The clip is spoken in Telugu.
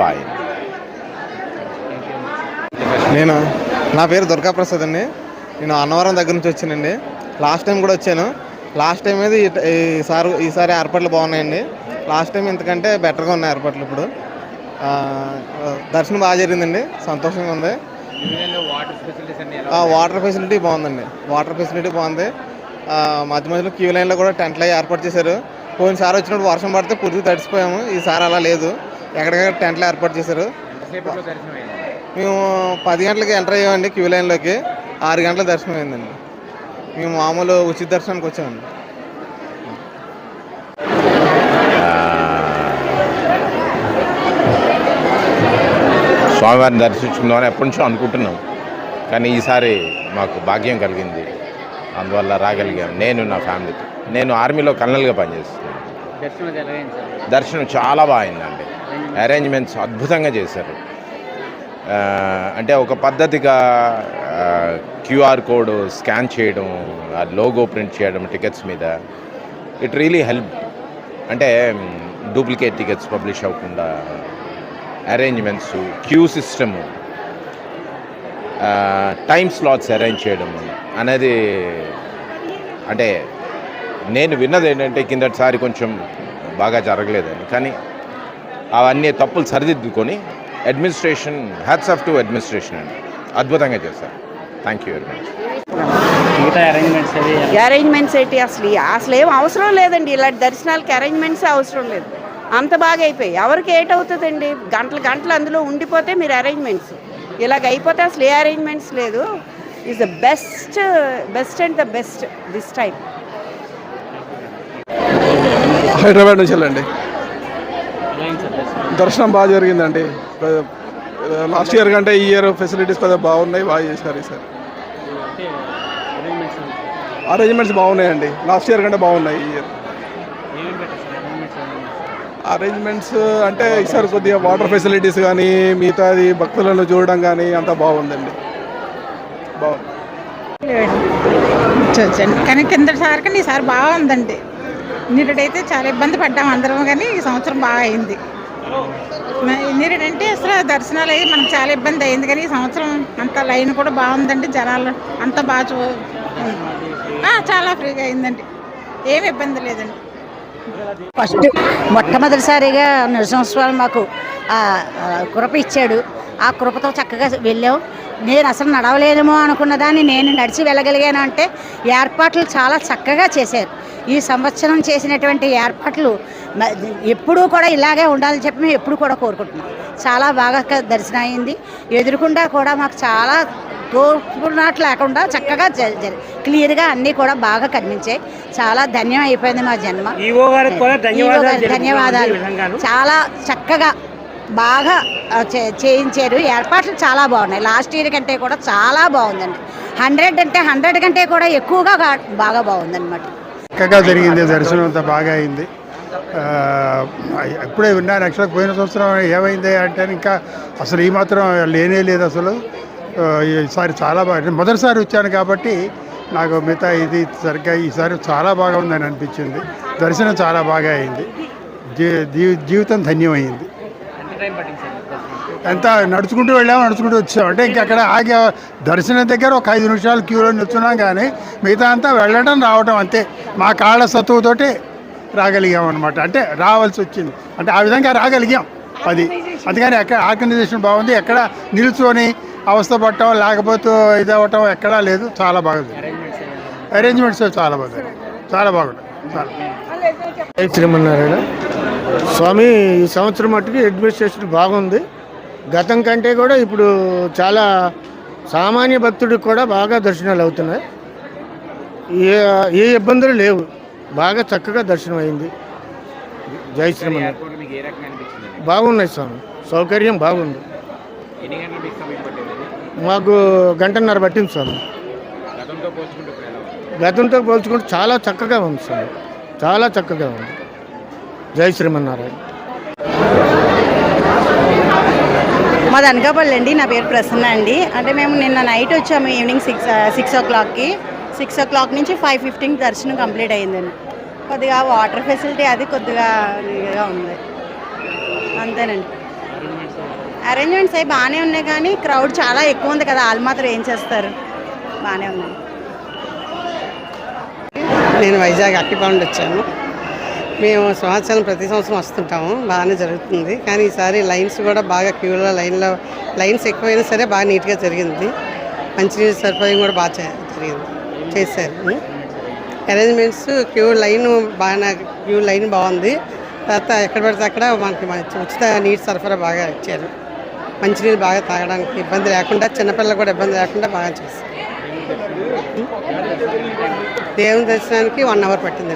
బాయ్ నేను? నా పేరు దుర్గాప్రసాద్ అండి. నేను అన్నవరం దగ్గర నుంచి వచ్చానండి. లాస్ట్ టైం కూడా వచ్చాను. లాస్ట్ టైం అయితే ఈసారి ఈసారి ఏర్పాట్లు బాగున్నాయండి. లాస్ట్ టైం ఎందుకంటే బెటర్గా ఉన్నాయి ఏర్పాట్లు ఇప్పుడు. దర్శనం బాగా జరిగిందండి. సంతోషంగా ఉంది. వాటర్ ఫెసిలిటీ బాగుందండి. వాటర్ ఫెసిలిటీ బాగుంది. మధ్య మధ్యలో క్యూ లైన్లో కూడా టెంట్లు ఏర్పాటు చేశారు. పోయినసారి వచ్చినప్పుడు వర్షం పడితే పూర్తిగా తడిసిపోయాము. ఈసారి అలా లేదు. ఎక్కడికక్కడ టెంట్లు ఏర్పాటు చేశారు. మేము పది గంటలకి ఎంటర్ అయ్యామండి క్యూ లైన్లోకి. ఆరు గంటల దర్శనం అయిందండి మేము మామూలు ఉచిత దర్శనానికి వచ్చామండి. స్వామివారిని దర్శించుకుందామని ఎప్పటి నుంచో అనుకుంటున్నాం. కానీ ఈసారి మాకు భాగ్యం కలిగింది. అందువల్ల రాగలిగాం. నేను నా ఫ్యామిలీతో. నేను ఆర్మీలో కల్నల్గా పనిచేస్తున్నాను. దర్శనం చాలా బాగా అయిందండి అరేంజ్మెంట్స్ అద్భుతంగా చేశారు. అంటే ఒక పద్ధతిగా క్యూఆర్ కోడ్ స్కాన్ చేయడం ఆ లోగో ప్రింట్ చేయడం టికెట్స్ మీద ఇట్ రియలీ హెల్ప్. అంటే డూప్లికేట్ టికెట్స్ పబ్లిష్ అవ్వకుండా arrangements queue system time slots arrange చేయడం అనేది అంటే నేను విన్నది ఏంటంటే కిందటిసారి కొంచెం బాగా జరగలేదని. కానీ అవన్నీ తప్పులు సరిదిద్దుకొని administration hats off to administration అండి. అద్భుతంగా చేశారు. Thank you very much arrangements ఏంటి అసలు? అసలు ఏం అవసరం లేదండి. ఇలాంటి దర్శనాలకి అరేంజ్మెంట్స్ అవసరం లేదు. అంత బాగా అయిపోయి ఎవరికి ఏటవుతుందండి గంటలు గంటలు అందులో ఉండిపోతే మీరు అరేంజ్మెంట్స్ ఇలాగ అయిపోతే అసలు ఏ అరేంజ్మెంట్స్ లేదు. Is the best best and the best this time Hyderabad నుంచి వెళ్ళండి. దర్శనం బాగా జరిగిందండి. లాస్ట్ ఇయర్ కంటే ఈ ఇయర్ ఫెసిలిటీస్ కొద్దిగా బాగున్నాయి బాగా చేశారు ఈసారి అరేంజ్మెంట్స్ బాగున్నాయండి. లాస్ట్ ఇయర్ కంటే బాగున్నాయి ఈ ఇయర్. అరేంజ్మెంట్స్ అంటే ఈసారి కొద్దిగా వాటర్ ఫెసిలిటీస్ కానీ మిగతాది భక్తులను చూడడం కానీ అంతా బాగుందండి. బాగుంది కానీ కింద సార్ కానీ ఈసారి బాగుందండి. నిరుడైతే చాలా ఇబ్బంది పడ్డాం అందరం కానీ ఈ సంవత్సరం బాగా అయింది. నిరుడంటే అసలు దర్శనాలు అయ్యి మనకు చాలా ఇబ్బంది అయింది కానీ ఈ సంవత్సరం అంత లైన్ కూడా బాగుందండి జనాలు అంత బాగా చాలా ఫ్రీగా అయిందండి. ఏమి ఇబ్బంది లేదండి. ఫస్ట్ మొట్టమొదటిసారిగా నరసింహస్వామి మాకు కృప ఇచ్చాడు. ఆ కృపతో చక్కగా వెళ్ళాం. నేను అసలు నడవలేనేమో అనుకున్న దాన్ని నేను నడిచి వెళ్ళగలిగాను అంటే ఏర్పాట్లు చాలా చక్కగా చేశారు. ఈ సంవత్సరం చేసినటువంటి ఏర్పాట్లు ఎప్పుడూ కూడా ఇలాగే ఉండాలని చెప్పి మేము ఎప్పుడు కూడా కోరుకుంటున్నాం. చాలా బాగా దర్శనం అయింది. ఎదురుకుండా కూడా మాకు చాలా తోపునట్లు లేకుండా చక్కగా క్లియర్గా అన్నీ కూడా బాగా కనిపించాయి. చాలా ధన్యం అయిపోయింది మా జన్మ. ధన్యవాదాలు. చాలా చక్కగా బాగా చే- చేయించారు. ఏర్పాట్లు చాలా బాగున్నాయి. లాస్ట్ ఇయర్ కంటే కూడా చాలా బాగుందండి. హండ్రెడ్ అంటే హండ్రెడ్ కంటే కూడా ఎక్కువగా బాగా బాగుందన్నమాట. చక్కగా జరిగింది. దర్శనం అంతా బాగా అయింది. ఆ, ఎప్పుడే విన్నాను. యాక్చువల్గా పోయిన సంవత్సరం ఏమైంది అంటే ఇంకా అసలు ఈ మాత్రం లేనే లేదు అసలు. ఈసారి చాలా బాగా మొదటిసారి వచ్చాను కాబట్టి నాకు మిగతా ఇది సరిగ్గా ఈసారి చాలా బాగా ఉందని అనిపించింది. దర్శనం చాలా బాగా అయింది. జీ జీ- జీవితం ధన్యమైంది. ఎంత నడుచుకుంటూ వెళ్ళాము నడుచుకుంటూ వచ్చాము? అంటే ఇంక అక్కడ ఆగి దర్శనం దగ్గర ఒక ఐదు నిమిషాలు క్యూలో నిల్చున్నాం కానీ మిగతా అంతా వెళ్ళడం రావడం అంతే. మా కాళ్ళ సత్తువుతోటి రాగలిగాం అనమాట అంటే రావాల్సి వచ్చింది. అంటే ఆ విధంగా రాగలిగాం అది. అందుకని ఎక్కడ ఆర్గనైజేషన్ బాగుంది. ఎక్కడ నిల్చొని అవస్థ పట్టడం లేకపోతే ఇది అవ్వటం ఎక్కడా లేదు. చాలా బాగుంది. అరేంజ్మెంట్స్ చాలా బాగుంది. చాలా బాగుంది. చాలా. జై శ్రీమన్నారాయణ. స్వామి ఈ సంవత్సరం మట్టుకు అడ్మినిస్ట్రేషన్ బాగుంది. గతం కంటే కూడా ఇప్పుడు చాలా సామాన్య భక్తుడికి కూడా బాగా దర్శనాలు అవుతున్నాయి. ఏ ఏ ఇబ్బందులు లేవు. బాగా చక్కగా దర్శనం అయింది. జై శ్రీమన్నారాయణ. బాగున్నాయి స్వామి. సౌకర్యం బాగుంది. మీకు గంటన్నర పట్టింది స్వామి. గతంతో పోల్చుకుంటే చాలా చక్కగా ఉంది స్వామి. చాలా చక్కగా ఉంది. జై శ్రీమన్నారాయణ. మాది అనకాపల్లి అండి నా పేరు ప్రసన్న అండి. అంటే మేము నిన్న నైట్ వచ్చాము ఈవినింగ్ సిక్స్ సిక్స్ ఓ క్లాక్కి. సిక్స్ ఓ క్లాక్ నుంచి ఫైవ్ ఫిఫ్టీన్కి దర్శనం కంప్లీట్ అయిందండి కొద్దిగా వాటర్ ఫెసిలిటీ అది కొద్దిగా ఇదిగా ఉంది. అంతేనండి. అరేంజ్మెంట్స్ అవి బాగానే ఉన్నాయి కానీ క్రౌడ్ చాలా ఎక్కువ ఉంది కదా వాళ్ళు మాత్రం ఏం చేస్తారు? బాగానే ఉన్నాయి నేను వైజాగ్ అక్కిపౌండ్ వచ్చాను. మేము సంవత్సరం ప్రతి సంవత్సరం వస్తుంటాము. బాగానే జరుగుతుంది. కానీ ఈసారి లైన్స్ కూడా బాగా క్యూలో లైన్లో లైన్స్ ఎక్కువైనా సరే బాగా నీట్గా జరిగింది. మంచినీరు సరఫరా కూడా బాగా జరిగింది. చేశారు. అరేంజ్మెంట్స్ క్యూ లైన్ బాగా క్యూ లైన్ బాగుంది. తర్వాత ఎక్కడ పడితే అక్కడ మనకి మంచి ఉచిత నీటి సరఫరా బాగా ఇచ్చారు. మంచినీళ్ళు బాగా తాగడానికి ఇబ్బంది లేకుండా చిన్నపిల్లలు కూడా ఇబ్బంది లేకుండా బాగా చేశారు. దేవుని దర్శనానికి వన్ అవర్ పట్టింది.